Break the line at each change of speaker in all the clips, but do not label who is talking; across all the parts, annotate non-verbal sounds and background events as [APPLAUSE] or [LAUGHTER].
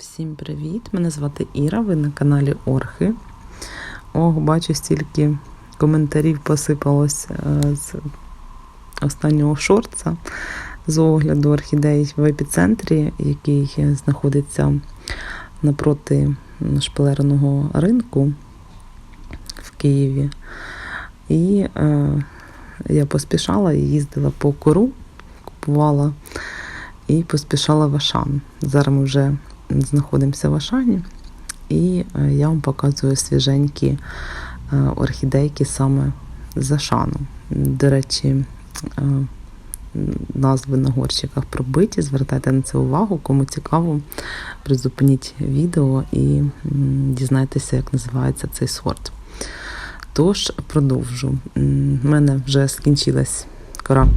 Всім привіт! Мене звати Іра, ви на каналі Орхи. Ох, бачу, стільки коментарів посипалось е, з останнього шорца з огляду орхідей в епіцентрі, який знаходиться напроти шпалерного ринку в Києві. І е, я поспішала і їздила по кору, купувала і поспішала в Ашан. Зараз ми вже знаходимося в Ашані, і е, я вам показую свіженькі е, орхідейки саме з Ашану. До речі, е, назви на горщиках пробиті, звертайте на це увагу, кому цікаво, призупиніть відео і дізнайтеся, як називається цей сорт. Тож продовжу. У мене вже скінчилась кора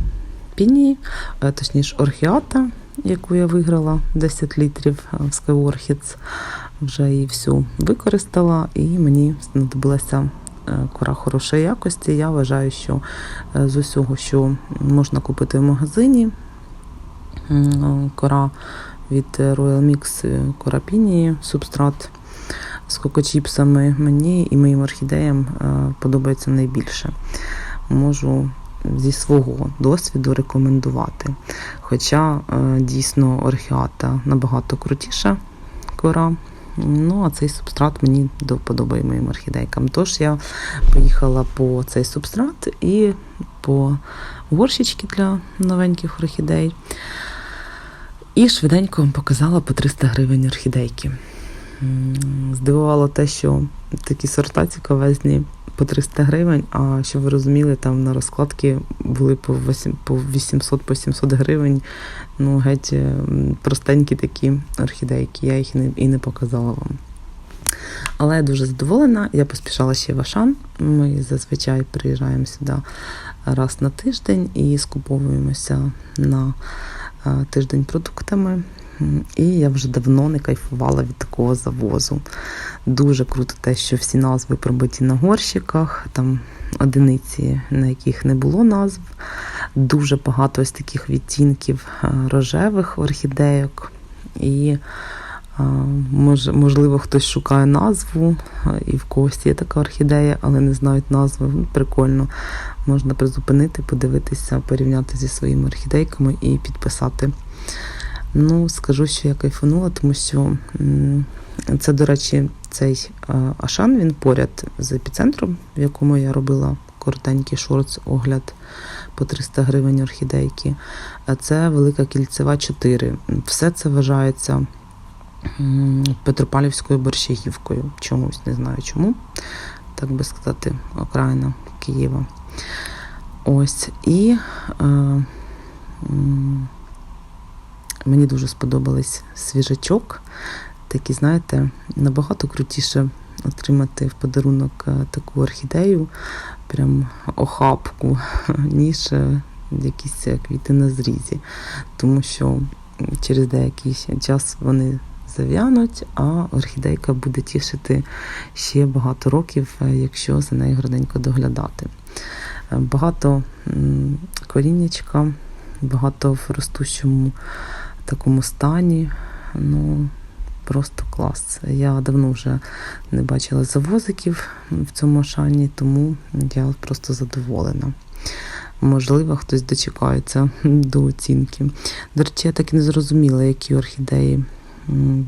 пінії, точніше орхіата, яку я виграла 10 літрів е, в Skyworkids. Вже її всю використала, і мені знадобилася е, кора хорошої якості. Я вважаю, що е, з усього, що можна купити в магазині, кора від Royal Mix, кора субстрат з кокочіпсами мені і моїм орхідеям подобається найбільше. Можу зі свого досвіду рекомендувати. Хоча е, дійсно орхіата набагато крутіша кора. Ну, а цей субстрат мені до вподобає моїм орхідейкам. Тож я поїхала по цей субстрат і по горщички для новеньких орхідей. І швиденько вам показала по 300 гривень орхідейки. Здивувало те, що такі сорта цікавезні по 300 гривень, а щоб ви розуміли, там на розкладки були по 800 по 800 по 700 гривень. Ну, геть простенькі такі орхідейки, я їх і не, і не показала вам. Але я дуже задоволена. Я поспішала ще в Ашан. Ми зазвичай приїжджаємо сюди раз на тиждень і скуповуємося на е, тиждень продуктами. І я вже давно не кайфувала від такого завозу. Дуже круто те, що всі назви пробиті на горщиках, там одиниці, на яких не було назв. Дуже багато ось таких відтінків е, рожевих орхідейок. І е, мож, можливо, хтось шукає назву, е, і в когось є така орхідея, але не знають назви. Ну, Прикольно. Можна призупинити, подивитися, порівняти зі своїми орхідейками і підписати. Ну, скажу, що я кайфанула, тому що це, до речі, цей Ашан, він поряд з епіцентром, в якому я робила коротенький шорт огляд по 300 гривень орхідейки. Це велика кільцева 4. Все це вважається м, Петропавлівською борщагівкою. Чомусь не знаю чому. Так би сказати, окраїна Києва. Ось. І е, мені дуже сподобались свіжачок. Такі, знаєте, набагато крутіше отримати в подарунок е, таку орхідею, прям охапку, [LAUGHS] ніж е, якісь е, квіти на зрізі. Тому що через деякий час вони зав'януть, а орхідейка буде тішити ще багато років, якщо за нею гарненько доглядати. Багато коріннячка, багато в ростущому такому стані. Ну, просто клас. Я давно вже не бачила завозиків в цьому шані, тому я просто задоволена. Можливо, хтось дочекається [LAUGHS] до оцінки. До речі, я так і не зрозуміла, які орхідеї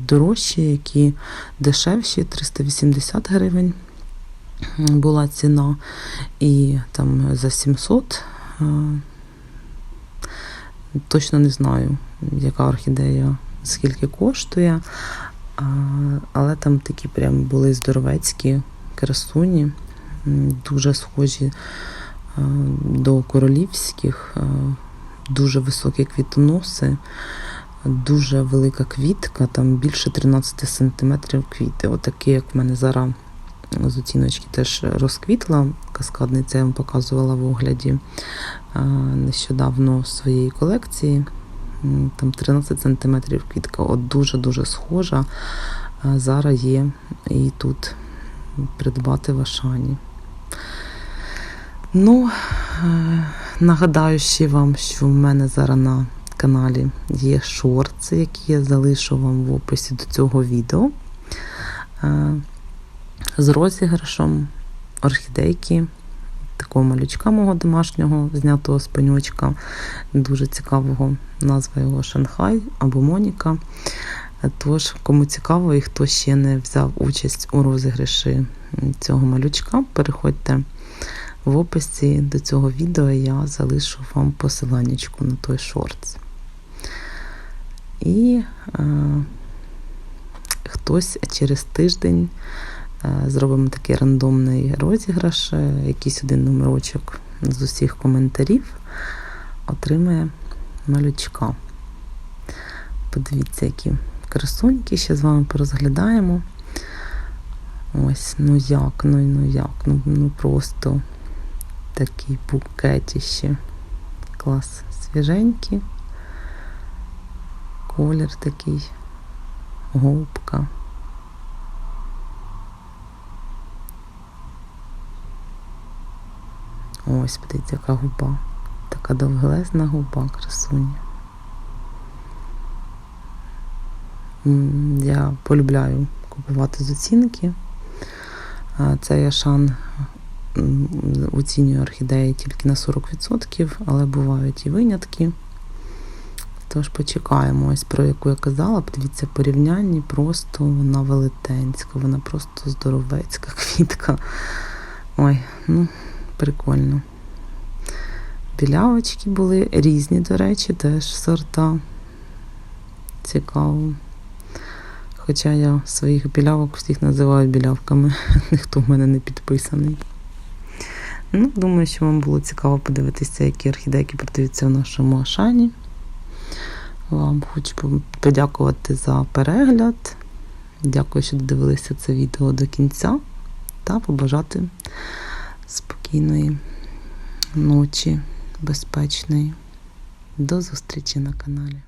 дорожчі, які дешевші, 380 гривень була ціна. І там за 700 е, точно не знаю, яка орхідея скільки коштує. Але там такі прям були здоровецькі красуні, дуже схожі до королівських, дуже високі квітоноси, дуже велика квітка, там більше 13 сантиметрів квіти. Отакі, як в мене зараз з оціночки теж розквітла. Каскадниця я вам показувала в огляді нещодавно своєї колекції. Там 13 сантиметрів квітка. От дуже-дуже схожа. Зараз є і тут придбати в Ашані. Ну, е, нагадаю ще вам, що в мене зараз на каналі є шортс, які я залишу вам в описі до цього відео. Е, З розіграшом орхідейки, такого малючка мого домашнього, знятого з пеньочка, дуже цікавого, назва його Шанхай або Моніка. Тож, кому цікаво і хто ще не взяв участь у розіграші цього малючка, переходьте в описі до цього відео, я залишу вам посиланнячку на той шортс. І е, хтось через тиждень зробимо такий рандомний розіграш, е, якийсь один номерочок з усіх коментарів отримає малючка. Подивіться, які красуньки, ще з вами порозглядаємо. Ось, ну як, ну ну як, ну, ну просто такий букетіще. Клас свіженький. Колір такий, губка. Ось, подивіться, яка губа. Така довгелезна губа, красуня. Я полюбляю купувати з оцінки. Цей Ашан оцінює орхідеї тільки на 40%, але бувають і винятки. Тож почекаємо, ось про яку я казала, подивіться, порівнянні просто вона велетенська, вона просто здоровецька [LAUGHS] квітка. Ой, ну, прикольно. Білявочки були різні, до речі, теж сорта. Цікаво. Хоча я своїх білявок всіх називаю білявками, [LAUGHS] ніхто в мене не підписаний. Ну, думаю, що вам було цікаво подивитися, які орхідейки продаються в нашому Ашані. Вам хочу подякувати за перегляд. Дякую, що додивилися це відео до кінця. Та побажати спокійної ночі, безпечної. До зустрічі на каналі.